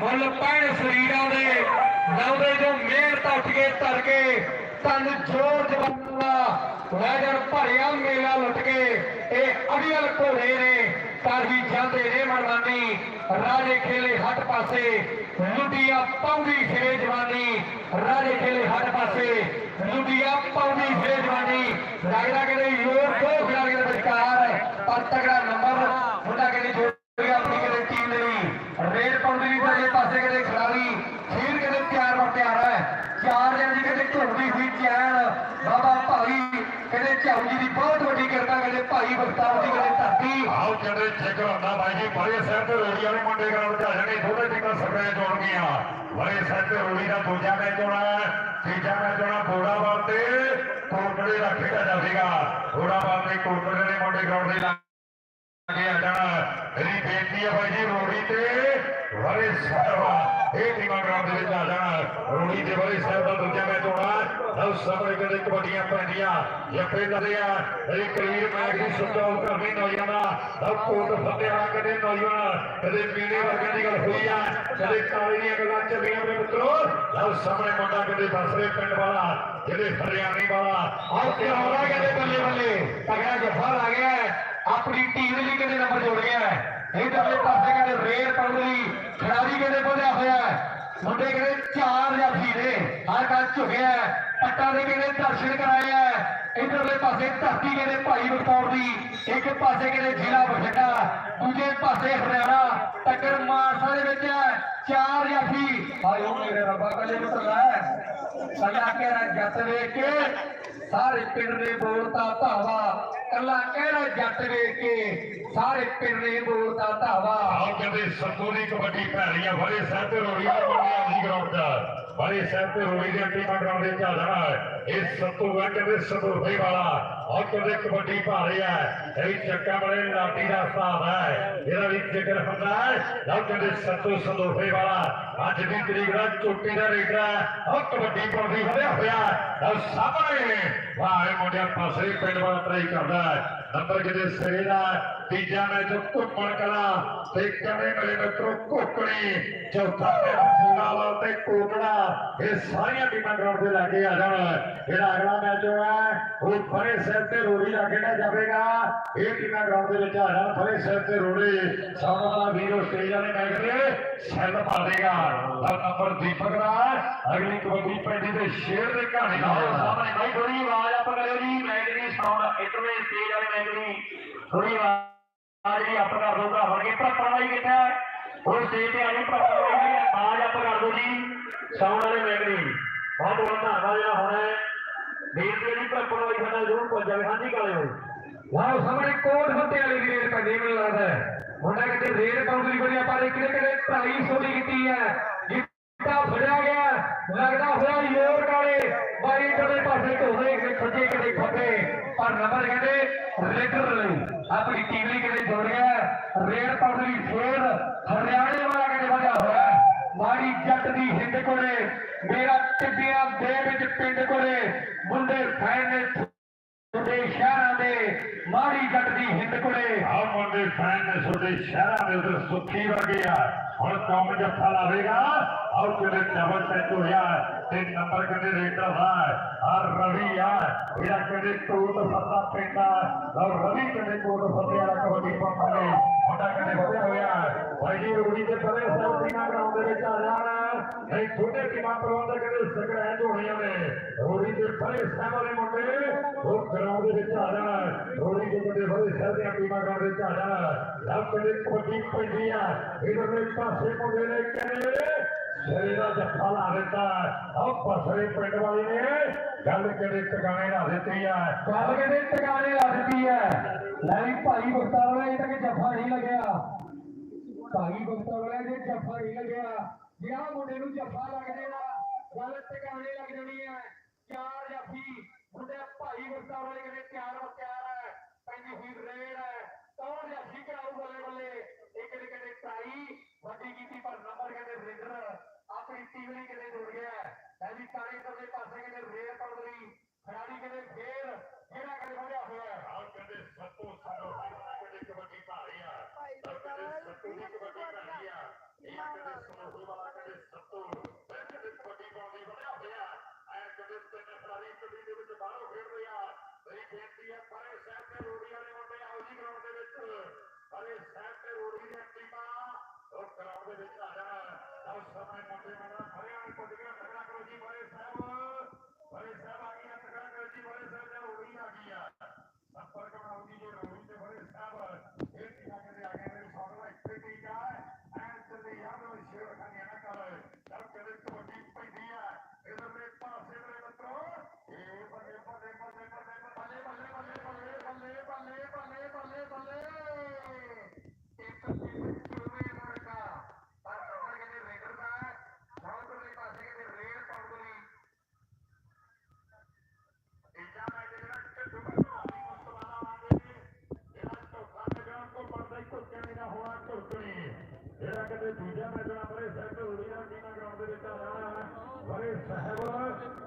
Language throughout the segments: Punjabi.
ਮੁੱਲ ਪੈਣ ਸਰੀਰਾਂ ਦੇ ਲਾਉਂਦੇ ਜੋ ਮਿਹਨਤ ਉੱਠ ਕੇ ਤਰ ਕੇ, ਤਨ ਜੋਰ ਜਵਾਨਾਂ ਦਾ ਵੈਜਰ ਭਰਿਆ ਮੇਲਾ ਲੁੱਟ ਕੇ, ਇਹ ਅੜੀਅਲ ਘੋੜੇ ਨੇ, ਤਾਂ ਵੀ ਜਾਂਦੇ ਨੇ ਮਨਵਾਨੀ ਰਾਜੇ ਖੇਲੇ ਹੱਟ ਪਾਸੇ ਲੁੱਡੀਆਂ ਪਾਉਂਦੀ ਫਿਰੇ ਜਵਾਨੀ, ਰਾਜੇ ਖੇਲੇ ਹੱਟ ਪਾਸੇ ਲੁੱਡੀਆਂ ਪਾਉਂਦੀ ਫਿਰੇ ਜਵਾਨੀ, ਲੱਗਦਾ ਕਿ ਨਹੀਂ ਦੋ ਖਿਡਾਰੀਆਂ ਦੇ ਵਿਚਕਾਰ, ਪਰ ਤਗੜਾ ਨੰਬਰ ਮੁੰਡਾ ਕਹਿੰਦੇ ਜੋੜ ਗਿਆ ਆਪਣੀ ਕਿਤੇ ਟੀਮ ਲਈ ਰੇਡ ਪਾਉਂਦੀ ਵੀ ਦੂਜੇ ਪਾਸੇ ਕਿਤੇ ਖਿਡਾਰੀ ਖੀਰ ਕਿਤੇ ਤਿਆਰ ਬਰ ਤਿਆਰ ਹੈ ਚਾਰ ਜਣ ਦੀ ਕਿਤੇ ਝੁੰਮਦੀ ਬਾਬਾ ਭਾਈ, ਕਹਿੰਦੇ ਝਾਊ ਜੀ ਦੀ ਬਹੁਤ ਵੱਡੀ ਕਿਰਪਾ ਕਹਿੰਦੇ ਭਾਈ ਬਖਤਾਵਰ ਦੀ ਕਹਿੰਦੇ ਧਰਤੀ। ਆਓ ਕਹਿੰਦੇ ਚੈੱਕ ਹੁੰਦਾ ਬਾਈ ਜੀ, ਬੜੇ ਸਾਹਿਬ ਤੇ ਰੋੜੀ ਵਾਲੇ ਮੁੰਡੇ ਗਰਾਊਂਡ ਤੇ ਆ ਜਾਣੇ ਦੋਵੇਂ ਟੀਮਾਂ ਸਰਵੇ ਜੋੜ ਬੜੇ ਸਾਹਿਬ ਤੇ ਰੋੜੀ ਦਾ ਦੂਜਾ ਮੈਚ ਹੋਣਾ ਤੀਜਾ ਮੈਚ ਹੋਣਾ ਬੋੜਾਵਾਲ ਤੇ, ਕੋਟੜੇ ਦਾ ਖੇਡਾ ਜਾਵੇਗਾ ਬੋੜਾਵਾਲ ਤੇ ਕੋਟੜੇ ਦੇ ਮੁੰਡੇ ਗਰਾਊਂਡ ਦੇ ਅੱਗੇ ਆ ਜਾਣਾ। ਮੇਰੀ ਬੇਨਤੀ ਹੈ ਬਾਈ ਜੀ, ਰੋੜੀ ਤੇ। ਬੜੇ ਸਾਹਿਬ ਇਹ ਟੀਮਾਂ ਗਰਾਊਂਡ ਦੇ ਵਿੱਚ ਆ ਜਾਣਾ। ਰੋੜੀ ਤੇ ਬੜੇ ਸਾਹਿਬ ਦਾ ਦੂਜਾ ਮੈਚ ਹੋਣਾ। ਲਓ ਸਾਹਮਣੇ ਕਹਿੰਦੇ ਕਬੱਡੀਆਂ ਪੈਂਦੀਆਂ। ਜੱਫੇ ਕਰਦੇ ਆ ਇਹ ਕਰੀਰ ਮੈਚ ਦੀ ਸੁਚਾਉ ਕਰਨੀ ਨੌਜਵਾਨਾਂ ਲਓ ਕੋਟ ਫਤਿਆਣਾ ਕਦੇ ਨੌਜਵਾਨ ਕਦੇ ਪੀਣੇ ਵਰਗਾਂ ਦੀ ਗੱਲ ਹੋਈ ਆ ਕਦੇ ਕਾਲੇ ਦੀਆਂ ਗੱਲਾਂ ਚੱਲੀਆਂ ਮੇਰੇ ਮਿੱਤਰੋ। ਲਓ ਸਾਹਮਣੇ ਮੁੰਡਾ ਕਦੇ ਬਸਰੇ ਪਿੰਡ ਵਾਲਾ ਜਿਹੜੇ ਹਰਿਆਣੀ ਵਾਲਾ। ਆਹ ਤੇ ਹੋਣਾ ਕਹਿੰਦੇ ਬੱਲੇ ਬੱਲੇ। ਤਗੜਾ ਜੱਫਾ ਲਾ ਗਿਆ। ਆਪਣੀ ਟੀਮ ਲਈ ਕਹਿੰਦੇ ਨੰਬਰ ਜੋੜ ਗਿਆ। ਇਧਰਲੇ ਪਾਸੇ ਕਹਿੰਦੇ ਰੇਡ ਪਾਉਣ ਲਈ ਖਿਡਾਰੀ ਕਹਿੰਦੇ ਬੋਲਿਆ ਹੋਇਆ ਮੁੰਡੇ ਕਹਿੰਦੇ ਚਾਰ ਜਾਫੀ ਨੇ, ਹਰ ਗੱਲ ਝੁਕਿਆ ਪੱਟਾਂ ਦੇ ਕਹਿੰਦੇ ਦਰਸ਼ਨ ਕਰਾਏ ਆ ਇਧਰਲੇ ਪਾਸੇ ਧਰਤੀ ਕਹਿੰਦੇ ਭਾਈ ਬਖਤੌਰ ਦੀ, ਇੱਕ ਪਾਸੇ ਕਹਿੰਦੇ ਜ਼ਿਲ੍ਹਾ ਬਠਿੰਡਾ, ਦੂਜੇ ਪਾਸੇ ਹਰਿਆਣਾ, ਟੱਕਰ ਮਾਰਸਾ ਦੇ ਵਿੱਚ ਹੈ। ਚਾਰ ਜਾਫੀ ਹਾਏ ਉਹ ਮੇਰੇ ਰੱਬਾ ਕੱਲੇ ਮਤਲਬ ਕੱਲਾ ਕਹਿਰਾ ਜੱਟ ਵੇਖ ਕੇ ਸਾਰੇ ਪਿੰਡ ਨੇ ਬੋਲਤਾ ਧਾਵਾ ਕੱਲਾ ਕਹਿਰਾ ਜੱਟ ਵੇਖ ਕੇ ਸਾਰੇ ਪਿੰਡ ਨੇ ਬੋਲਤਾ ਧਾਵਾ? ਆਓ ਕਹਿੰਦੇ ਸੱਤੂ ਦੀ ਕਬੱਡੀ ਭੈੜੀ ਆ ਸਾਹਿਬ ਤੇ ਰੋੜੀ ਵਾਲੇ ਮੁੰਡੇ ਦੀ ਗਰਾਊਂਡ ਦਾ। ਬੜੇ ਸਾਹਿਬ ਤੇ ਰੋੜੀ ਦੇ ਟੀਮਾਂ ਗਰਾਊਂਡ ਦੇ ਚੱਲ ਇਹ ਸੱਤੂ ਹੈ ਕਹਿੰਦੇ ਸਤੂਹੇ ਵਾਲਾ। ਆਓ ਕਹਿੰਦੇ ਕਬੱਡੀ ਭਾਰੀ ਹੈ। ਇਹ ਚੱਕਾ ਵਾਲੇ ਲਾਟੀ ਦਾ ਹਿਸਾਬ ਹੈ। ਇਹਦਾ ਵੀ ਜ਼ਿਕਰ ਹੁੰਦਾ ਹੈ। ਆਓ ਕਹਿੰਦੇ ਸੱਤੂ ਸਤੂਹੇ ਵਾਲਾ। ਅੱਜ ਦੀ ਤਰੀਕ ਦਾ ਚੋਟੀ ਦਾ ਰੇਡਰ ਹੈ। ਆਓ ਕਬੱਡੀ ਪਾਉਂਦੀ ਵਧਿਆ ਹੋਇਆ। ਆਓ ਸਾਹਮਣੇ। ਵਾਹ, ਇਹ ਮੁੰਡਿਆਂ ਪਾਸੇ ਪਿੰਡ ਵਾਲਾ ਟਰਾਈ ਕਰਦਾ। ਹੈ ਨੰਬਰ ਕਿਤੇ ਸਿਰੇ ਤੀਜਾ ਮੈਚ ਘੁੰਮਣ ਕਲਾ ਤੇ ਕਵੇਂ ਮੇਰੇ ਮਿੱਤਰੋ ਕੋਕਣੀ ਚੌਥਾ ਮੈਚ ਨਾਲ ਤੇ ਕੋਕੜਾ, ਇਹ ਸਾਰੀਆਂ ਟੀਮਾਂ ਗਰਾਊਂਡ ਤੇ ਲੈ ਆ ਜਾਣ। ਜਿਹੜਾ ਅਗਲਾ ਮੈਚ ਹੋਇਆ, ਉਹ ਫਰੇ ਸਿਰ ਤੇ ਰੋੜੀ ਲਾ ਖੇਡਿਆ ਜਾਵੇਗਾ। ਇਹ ਟੀਮਾਂ ਗਰਾਊਂਡ ਦੇ ਵਿੱਚ ਆ ਜਾਣ, ਫਰੇ ਸਿਰ ਤੇ ਰੋੜੀ। ਸਾਹਮਣੇ ਵਾਲਾ ਵੀਰੋ ਸਟੇਜ ਵਾਲੇ ਮੈਚ ਦੇ ਸਿਰ ਪਾ ਦੇਗਾ। ਨੰਬਰ ਦੀਪਕ ਦਾ, ਅਗਲੀ ਕਬੱਡੀ ਪੈਂਦੀ ਤੇ ਸ਼ੇਰ ਦੇ ਕਹਾਣੀ ਨਾਲ ਸਾਹਮਣੇ ਬਾਈ ਥੋੜੀ ਆਵਾਜ਼ ਆਪ ਕਰਿਓ ਜੀ, ਮੈਚ ਦੀ ਸਾਊਂਡ ਇਧਰਲੇ ਸਟੇਜ ਵਾਲੇ ਮੈਚ ਦੀ। ਥੋੜੀ ਆਵਾਜ਼ ਜੀ ਆਪ ਕਰ ਦੋਗਾ ਹੁਣ ਕੀ ਭਰਪਣ ਵਾਲੀ ਕਿੱਥੇ ਹੈ? ਸਟੇਜ ਤੇ ਆ ਜੀ ਭਰਪਣ ਵਾਲੀ ਦੀ ਆਵਾਜ਼ ਕਰ ਦੋ ਜੀ। ਸਾਊਂਡ ਵਾਲੇ ਮੈਚ ਬਹੁਤ ਬਹੁਤ ਧੰਨਵਾਦ ਜਿਹੜਾ ਹੋਣਾ ਬੇਨਤੀ ਹੈ। ਜੀ ਭਰਪਣ ਵਾਲੀ ਸਾਡਾ ਜ਼ਰੂਰ ਪਹੁੰਚ ਹਾਂਜੀ, ਕਾਲੇ ਹੋਏ ਵਾਹ ਸਾਹਮਣੇ ਕੋਟ ਫੱਤੇ ਵਾਲੀ ਦੀ ਰੇਡ ਪੈਂਦੀ ਮੈਨੂੰ ਲੱਗਦਾ ਹੈ। ਮੁੰਡਾ ਕਿਤੇ ਰੇਟ ਪਾਉਂਦੀ ਬਣੀ ਪਰ ਇੱਕ ਨੇ ਕਿਤੇ 250 ਦੀ ਕੀਤੀ ਹੈ। ਜਿੱਤਾ ਫੜਿਆ ਗਿਆ। ਲੱਗਦਾ ਹੋਇਆ ਯੋਰ ਕਾਲੇ। ਬਾਈ ਕਦੇ ਪਾਸੇ ਢੋਦੇ ਕਿ ਖੱਜੇ ਕਿਤੇ ਖੱਬੇ ਪਰ ਨੰਬਰ ਕਹਿੰਦੇ ਰੇਡਰ ਲਈ। ਆਪਣੀ ਟੀਮ ਲਈ ਕਿਤੇ ਜੋੜ ਰੇਡ ਪਾਉਂਦੀ ਫੇਰ ਹਰਿਆਣੇ ਵਾਲਾ ਕਹਿੰਦੇ ਵਧਿਆ ਹੋਇਆ ਮਾੜੀ ਜੱਟ ਦੀ ਹਿੰਦ ਕੋਲੇ, ਮੇਰਾ ਟਿੱਬਿਆਂ ਦੇ ਵਿੱਚ ਪਿੰਡ ਕੋਲੇ। ਮੁੰਡੇ ਫੈਨ ਨੇ ਤੁਹਾਡੇ ਸ਼ਹਿਰਾਂ ਦੇ, ਮਾੜੀ ਜੱਟ ਦੀ ਹਿੰਦ ਕੋਲੇ। ਆਹ ਮੁੰਡੇ ਫੈਨ ਨੇ ਤੁਹਾਡੇ ਸ਼ਹਿਰਾਂ ਦੇ ਉੱਤੇ ਸੁੱਖੀ ਵਰਗੇ ਆ। ਹੁਣ ਕੰਮ ਜੱਫਾ ਲਾਵੇਗਾ ਆਹ ਕਿਹੜੇ ਡਬਲ ਟੈਚ ਹੋਇਆ ਤੇ ਨੰਬਰ ਕਿਹਦੇ ਰੇਟਰ ਦਾ ਆ ਰਵੀ ਆ ਇਹਦਾ ਕਿਹਦੇ ਕੋਟ ਫੱਤਾ ਪਿੰਡਾ ਔਰ ਰਵੀ ਕਿਹਦੇ ਕੋਟ ਫੱਤੇ ਵਾਲਾ ਕਬੱਡੀ ਪਾਉਂਦਾ ਨੇ ਮੁੰਡਾ ਕਿਹਦੇ ਵਧਿਆ ਹੋਇਆ ਭਾਈ ਜੀ ਰੂੜੀ ਦੇ ਪਰੇ ਸਭ ਟੀਮਾਂ ਗਰਾਊਂਡ ਦੇ ਵਿੱਚ ਆ ਜਾਣਾ ਇਹ ਛੋਟੇ ਟੀਮਾਂ ਪ੍ਰਬੰਧਕ ਕਿਹਦੇ ਸਕਰੈਚ ਹੋਣੀਆਂ ਨੇ। ਰੂੜੀ ਦੇ ਪਰੇ ਸਭ ਵਾਲੇ ਮੁੰਡੇ। ਉਹ ਗਰਾਊਂਡ ਦੇ ਵਿੱਚ ਆ ਜਾਣਾ ਰੂੜੀ ਦੇ ਵੱਡੇ ਵੱਡੇ ਸਭ ਦੀਆਂ ਟੀਮਾਂ ਗਰਾਊਂਡ ਵਿੱਚ ਆ ਜਾਣਾ ਲੱਭ ਕਿਹਦੇ ਕਬੱਡੀ ਪੈਂਦੀ ਆ ਇਧਰਲੇ ਪਾਸੇ ਮੁੰਡੇ ਨੇ ਕਹਿੰਦੇ ਸਰੇ ਦਾ ਜੱਫਾ ਲਾ ਦਿੱਤਾ। ਉਹ ਪਸਰੇ ਪਿੰਡ ਵਾਲੇ ਨੇ। ਗੱਲ ਕਿਹੜੇ ਟਿਕਾਣੇ ਲਾ ਦਿੱਤੀ ਆ? ਗੱਲ ਕਿਹੜੇ ਟਿਕਾਣੇ ਲਾ ਦਿੱਤੀ ਹੈ ਲੈ ਵੀ ਭਾਈ ਬਖਤਾਵਰ ਅਜੇ ਤੱਕ ਜੱਫਾ ਨਹੀਂ ਲੱਗਿਆ। ਭਾਈ ਬਖਤਾਵਰ ਦੇ ਜੱਫਾ ਨਹੀਂ ਲੱਗਿਆ। ਜੇ ਆਹ ਮੁੰਡੇ ਨੂੰ ਜੱਫਾ ਲੱਗ ਜਾਏਗਾ ਗੱਲ ਟਿਕਾਣੇ ਲੱਗ ਜਾਣੀ ਹੈ ਚਾਰ ਜਾਫੀ, ਮੁੰਡੇ ਭਾਈ ਬਖਤਾਵਰ ਕਹਿੰਦੇ ਤਿਆਰ ਹੋ, ਤਿਆਰ ਹੈ। ਪੈਂਦੀ ਹੋਈ ਰੇਡ ਹੈ। ਕੌਣ ਜਾਫੀ ਕਰਾਊ ਬੱਲੇ ਬੱਲੇ। ਇੱਕ ਨੇ ਕਹਿੰਦੇ ਟਰਾਈ, ਵੱਡੀ ਕੀਤੀ ਪਰ ਨੰਬਰ ਕਹਿੰਦੇ ਰੇਡਰ। ਆਪਣੀ ਟੀਮ ਲਈ ਕਹਿੰਦੇ ਜੁੜ ਗਿਆ ਲੈ ਵੀ ਕਾਲੇ ਦੇ ਪਾਸੇ ਕਹਿੰਦੇ red Is that better?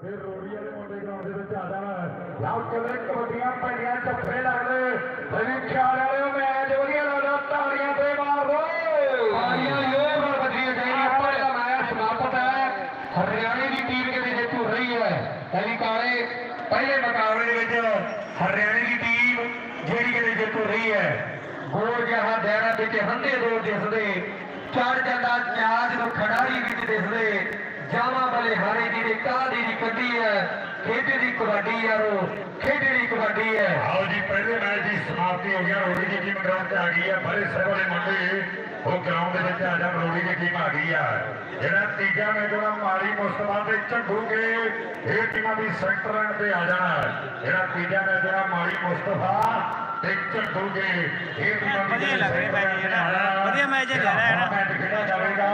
Sahib Rori ਵਾਲੇ ਮੁੰਡੇ ਗਰਾਊਂਡ ਦੇ ਵਿੱਚ ਆ ਜਾਣਾ ਲਓ ਕਿਵੇਂ ਕਬੱਡੀਆਂ ਪੈਣੀਆਂ ਚੱਪੇ ਲੱਗਦੇ। ਸभी ਖਿਆਲ ਵਾਲਿਓ ਮੈਚ ਵਧੀਆ ਲੱਗਦਾ, ਤਾੜੀਆਂ ਤੇ ਮਾਰ ਦੋ ਆਰੀਆਂ ਯੋਰ ਨਾਲ ਵੱਜੀਆਂ ਜਾਈਆਂ ਪਹਿਲਾ ਮੈਚ ਸਮਾਪਤ ਹੈ। ਹਰਿਆਣੇ ਦੀ ਟੀਮ ਕਿਤੇ ਜੇਤੂ ਰਹੀ ਹੈ। ਯਾਨੀ ਕਾਲੇ, ਪਹਿਲੇ ਮੁਕਾਬਲੇ ਦੇ ਵਿੱਚ ਹਰਿਆਣੇ ਦੀ ਟੀਮ ਜਿਹੜੀ ਕਿਤੇ ਜੇਤੂ ਰਹੀ ਹੈ। ਗੋਲ ਜਹਾਂ ਦੇਣਾ ਵਿੱਚ ਹੰਦੇ ਦੋ ਦਿਸਦੇ। ਚੜ ਜਾਂਦਾ ਚਾਜ ਨੂੰ ਖੜਾਈ ਵਿੱਚ ਦਿਸਦੇ। ਜਾਵਾਂ ਬਲੇ ਹਾਰੇ ਦੀ ਦੇ ਕਾਦੀ ਦੀ ਕੱਢੀ ਹੈ ਖੇਡੇ ਦੀ ਕਬੱਡੀ ਯਾਰੋ ਖੇਡੇ ਦੀ ਕਬੱਡੀ ਹੈ ਆਓ ਜੀ ਪਹਿਲੇ ਮੈਚ ਦੀ ਸਮਾਪਤੀ ਹੋ ਗਿਆ ਰੋੜੀ ਦੀ ਟੀਮ ਗਰਾਊਂਡ ਤੇ ਆ ਗਈ ਹੈ ਬੜੇ ਸਾਹਿਬ ਵਾਲੇ ਮੁੰਡੇ ਉਹ ਗਰਾਊਂਡ ਦੇ ਵਿੱਚ ਆ ਜਾ ਰੋੜੀ ਦੀ ਟੀਮ ਆ ਗਈ ਆ ਜਿਹੜਾ ਤੀਜਾ ਮੈਚ ਜਿਹੜਾ ਮਾਲੀ ਮੁਸਤਫਾ ਤੇ ਝੰਡੂਗੇ ਇਹ ਟੀਮਾਂ ਵੀ ਸੈਂਟਰ ਐਂਡ ਤੇ ਆ ਜਾਣਾ ਜਿਹੜਾ ਤੀਜਾ ਮੈਚ ਜਿਹੜਾ ਮਾਲੀ ਮੁਸਤਫਾ ਤੇ ਝੰਡੂਗੇ ਇਹ ਟੀਮਾਂ ਵੀ ਵਧੀਆ ਲੱਗ ਰਿਹਾ ਮੈਚ ਜਿਹੜਾ। ਵਧੀਆ ਮੈਚ ਹੈ ਜਿਹੜਾ ਹੈ ਨਾ। ਮੈਚ ਖੇਡਿਆ ਜਾਵੇਗਾ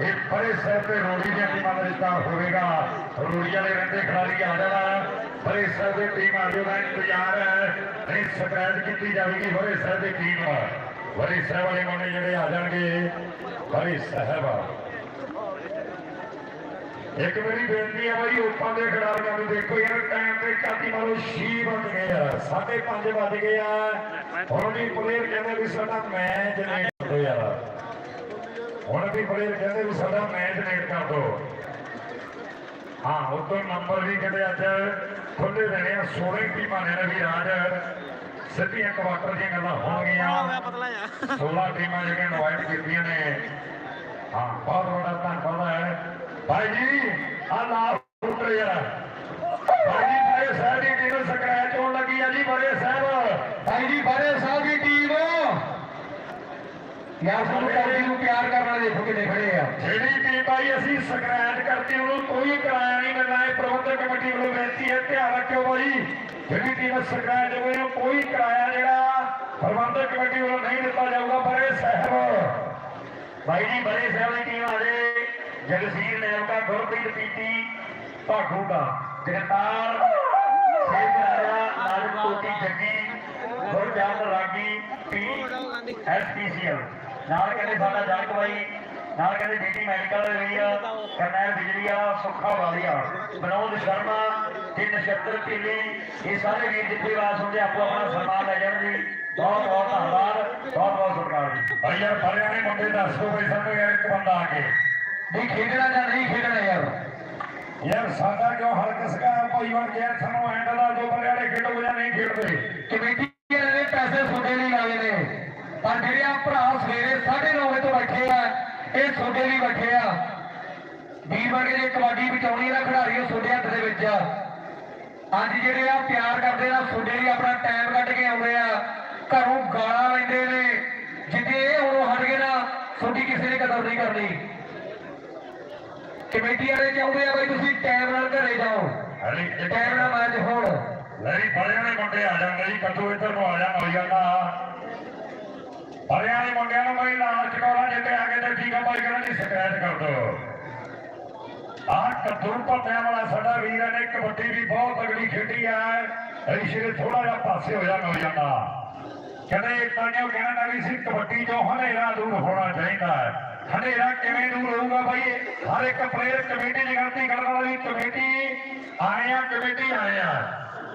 ਇਹ ਬੜੇ ਸਾਹਿਬ ਤੇ ਰੋੜੀ ਦੀਆਂ ਟੀਮਾਂ ਦਾ ਰਿਸ਼ਤਾ ਹੋਵੇਗਾ। ਰੋੜੀ ਵਾਲੇ ਰਹਿੰਦੇ ਖਿਡਾਰੀ ਆ। ਜਾਣਾ ਬੜੇ ਸਾਹਿਬ ਦੀ ਟੀਮ ਆ ਜਾਊਗਾ, ਇੰਤਜ਼ਾਰ ਹੈ। ਨਹੀਂ ਸਕਰੈਚ ਕੀਤੀ ਜਾਵੇਗੀ ਬੜੇ ਸਾਹਿਬ ਦੀ ਟੀਮ ਬੜੇ ਸਾਹਿਬ ਵਾਲੇ ਮੁੰਡੇ ਜਿਹੜੇ ਆ ਜਾਣਗੇ ਬੜੇ ਸਾਹਿਬ ਇੱਕ ਮੇਰੀ ਬੇਨਤੀ ਹੈ ਬਾਈ, ਉੱਪਰ ਦੇ ਖਿਡਾਰੀਆਂ ਨੂੰ ਦੇਖੋ ਯਾਰ ਟਾਈਮ ਤੇ ਕਾਤੀ ਮਾਰੋ, ਛੀ ਵੱਜ ਗਏ ਆ। 5:30 ਵੱਜ ਗਏ ਆ। ਹੁਣ ਵੀ ਪਲੇਅਰ ਕਹਿੰਦੇ ਵੀ ਸਾਡਾ ਮੈਚ ਲੇਟ ਕਰ ਯਾਰ ਹੁਣ ਵੀ ਪਲੇਅਰ ਕਹਿੰਦੇ ਵੀ ਸਾਡਾ ਮੈਚ ਲੇਟ ਕਰ ਦਿਓ ਹਾਂ ਉਦੋਂ ਨੰਬਰ ਵੀ ਕਹਿੰਦੇ ਅੱਜ ਖੁੱਲੇ ਦੇਣੇ ਆ 16 ਟੀਮਾਂ ਨੇ ਵੀ ਰਾਜ। ਸਿੱਧੀਆਂ ਕੁਆਟਰ ਦੀਆਂ ਗੱਲਾਂ ਹੋਣਗੀਆਂ ਹੋ ਗਿਆ ਪਤਲਾ ਜਾ 16 ਟੀਮਾਂ ਜਿਹੜੀਆਂ ਇਨਵਾਈਟ ਕੀਤੀਆਂ ਨੇ। ਹਾਂ ਬਹੁਤ ਵੱਡਾ ਧੰਨਵਾਦ ਹੈ। ਭਾਈ ਜੀ ਆ ਲਾ ਉੱਤਰ ਯਾਰ ਭਾਈ ਜੀ ਬੜੇ ਸਾਹਿਬ ਦੀ ਟੀਮ ਸਕਰੈਚ ਹੋਣ ਲੱਗੀ ਆ ਜੀ ਬੜੇ ਸਾਹਿਬ ਭਾਈ ਜੀ ਬਾਰੇ ਸਾਹਿਬ ਦੀ ਟੀਮ ਯਾਰ ਸਾਨੂੰ ਨੂੰ ਪਿਆਰ ਕਰਨ ਵਾਲੇ ਦੇਖੋ ਕਿੰਨੇ ਖੜੇ ਆ। ਜਿਹੜੀ ਟੀਮ ਭਾਈ ਅਸੀਂ ਸਕਰੈਚ ਕਰਤੀ, ਉਹਨੂੰ ਕੋਈ ਕਿਰਾਇਆ ਨਹੀਂ ਮਿਲਣਾ ਇਹ ਪ੍ਰਬੰਧਕ ਕਮੇਟੀ ਵੱਲੋਂ ਬੇਨਤੀ ਹੈ, ਧਿਆਨ ਰੱਖਿਓ ਭਾਈ। ਜਿਹੜੀ ਟੀਮ ਸਕਰੈਚ ਹੋਈ, ਉਹਨੂੰ ਕੋਈ ਕਿਰਾਇਆ ਜਿਹੜਾ ਪ੍ਰਬੰਧਕ ਕਮੇਟੀ ਵੱਲੋਂ ਨਹੀਂ ਦਿੱਤਾ ਜਾਊਗਾ ਬੜੇ ਸਾਹਿਬ। ਭਾਈ ਜੀ, ਬੜੇ ਸਾਹਿਬ ਦੀ ਟੀਮ ਆ ਜੇ। ਜਗਸੀਰ ਨੈਵਕਾ ਗੁਰਪ੍ਰੀਤ ਪੀਤੀ ਭਾਗੂ ਦਾ। ਜਗਤਾਰ, ਸੇਵ ਰਾਜਾ ਕੋਟੀ, ਜੱਗੀ, ਗੁਰਜੰਦ, ਰਾਗੀ, ਪੀ ਐਸਪੀਸੀਐਲ ਨਾਲ ਕਹਿੰਦੇ ਸਾਡਾ ਜਨਕ ਬਾਈ ਨਾਲ ਕਹਿੰਦੇ BT medical area Karnail Bijlia Sukha Walia Vinod Sharma ਤੇ ਨਛੱਤਰ ਢਿੱਲੀ ਇਹ ਸਾਰੇ ਵੀਰ ਜਿੱਥੇ ਵਾਸ ਹੁੰਦੇ ਆਪੋ ਆਪਣਾ ਸਨਮਾਨ ਲੈ ਜਾਣ ਜੀ। ਬਹੁਤ ਬਹੁਤ ਧੰਨਵਾਦ ਬਹੁਤ ਬਹੁਤ ਸਤਿਕਾਰ ਜੀ। ਭਾਈ ਯਾਰ ਫਰਿਆ ਨੇ ਮੁੰਡੇ ਦੱਸੋ ਬਈ ਸਾਨੂੰ ਯਾਰ ਇੱਕ ਬੰਦਾ ਆ ਕੇ। ਨਹੀਂ ਖੇਡਣਾ ਜਾਂ ਨਹੀਂ ਖੇਡਣਾ ਯਾਰ? ਯਾਰ ਸਾਡਾ ਕਿਉਂ ਹਲਕ ਸਕਾ ਭਾਈ ਬਣ ਗਿਆ? ਸਾਨੂੰ ਹੈਂਡਲ ਆ ਜੋ ਬੰਦੇ ਵਾਲੇ ਖੇਡੋ ਜਾਂ ਨਹੀਂ ਖੇਡਦੇ। ਕਮੇਟੀ ਵਾਲੇ ਨੇ ਪੈਸੇ ਤੁਹਾਡੇ ਲਈ ਲਾਏ ਨੇ। ਪਰ ਜਿਹੜੇ ਆ ਭਰਾ ਸਵੇਰੇ 9:30 ਵਜੇ ਤੋਂ ਬੈਠੇ ਆ ਇਹ ਤੁਹਾਡੇ ਲਈ ਬੈਠੇ ਆ। ਵੀਰ ਬਣ ਕੇ ਜੇ ਕਬੱਡੀ ਬਚਾਉਣੀ ਦਾ ਖਿਡਾਰੀ ਤੁਹਾਡੇ ਹੱਥ ਦੇ ਵਿੱਚ ਆ। ਅੱਜ ਜਿਹੜੇ ਆ ਪਿਆਰ ਕਰਦੇ ਆ ਤੁਹਾਡੇ ਲਈ ਆਪਣਾ ਟਾਈਮ ਕੱਢ ਕੇ ਆਉਂਦੇ ਆ। ਘਰੋਂ ਗਾਲਾਂ ਲੈਂਦੇ ਨੇ। ਜਿੱਦੇ ਇਹ ਉਦੋਂ ਹਟ ਗਏ ਨਾ ਤੁਹਾਡੀ ਕਿਸੇ ਨੇ ਕਦਰ ਨਹੀਂ ਕਰਨੀ। ਕਮੇਟੀ ਵਾਲੇ ਚਾਹੁੰਦੇ ਆ ਬਈ ਤੁਸੀਂ ਟਾਈਮ ਨਾਲ ਘਰੇ ਜਾਓ। ਟਾਈਮ ਨਾਲ ਮੈਚ ਹੋਣ। ਨਹੀਂ ਫਰਿਆਂ ਦੇ ਮੁੰਡੇ ਆ ਜਾਂਦੇ ਜੀ ਕੱਦੂ ਇੱਧਰ ਨੂੰ ਆ ਜਾ ਹੋ ਜਾਂਦਾ ਫਰਿਆਂ ਮੁੰਡਿਆਂ ਨੂੰ ਮੈਂ ਨਾਲ ਚਕੌਲਾ ਜਿੱਤੇ ਆ ਕੇ ਤੇ ਠੀਕ ਆ ਭਾਈ ਕਹਿੰਦਾ ਜੀ ਸਕਰੈਚ ਕਰ ਦੋ। ਆਹ ਕੱਦੂ ਪੱਤਿਆਂ ਵਾਲਾ ਸਾਡਾ ਵੀਰ ਨੇ ਕਬੱਡੀ ਵੀ ਬਹੁਤ ਤਗੜੀ ਖੇਡੀ ਆ। ਰਿਸ਼ੇ ਥੋੜਾ ਜਿਹਾ ਪਾਸੇ ਹੋ ਜਾਣਾ ਕਹਿੰਦੇ ਇੱਕ ਤਾਂ ਉਹ ਕਹਿਣਾ ਵੀ ਸੀ, ਕਬੱਡੀ ਚੋਂ ਹਨੇਰਾ ਦੂਰ ਹੋਣਾ ਚਾਹੀਦਾ ਹੈ। ਹਨੇਰਾ ਕਿਵੇਂ ਦੂਰ ਹੋਊਗਾ ਭਾਈ ਹਰ ਇੱਕ ਪਲੇਅਰ ਕਮੇਟੀ ਦੀ ਗਲਤੀ ਕਰਨ ਵਾਲਾ ਕਮੇਟੀ ਆਏ ਆ, ਕਮੇਟੀ ਆਏ ਆ।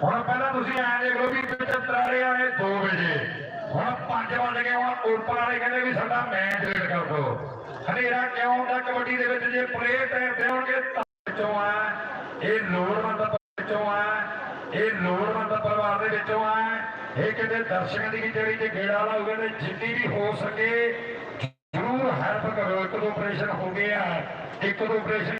ਹੁਣ ਪਹਿਲਾਂ ਤੁਸੀਂ ਐਂ ਦੇਖ ਵੀ 75 ਵਾਲੇ ਆਏ 2 ਵਜੇ। ਹੁਣ 5 ਵਜ ਗਏ ਹੁਣ ਉੱਪਰ ਵਾਲੇ ਕਹਿੰਦੇ ਵੀ ਸਾਡਾ ਮੈਚ ਰੇਡ ਕਰ ਦਿਓ। ਹਨੇਰਾ ਕਿਉਂ ਹੁੰਦਾ? ਕਬੱਡੀ ਦੇ ਵਿੱਚ ਜੇ ਪਲੇਅਰ ਟਾਈਮ ਤੇ ਤਾਂ ਵਿੱਚੋਂ ਆ ਇਹ ਲੋੜਵੰਦ ਵਿੱਚੋਂ ਆ ਇਹ ਲੋੜਵੰਦ ਪਰਿਵਾਰ ਦੇ ਵਿੱਚੋਂ ਆ ਇਹ ਕਿਤੇ ਦਰਸ਼ਕਾਂ ਦੀ ਜਿਹੜੀ ਤੇ ਗੇੜਾ ਲਾਉਗੇ ਤੇ ਜਿੰਨੀ ਵੀ ਹੋ ਸਕੇ ਜ਼ਰੂਰ ਹੈਲਪ ਕਰੋ। ਇੱਕ ਦੋ ਆਪਰੇਸ਼ਨ ਹੋ ਗਏ ਆ। ਇੱਕ ਦੋ ਆਪਰੇਸ਼ਨ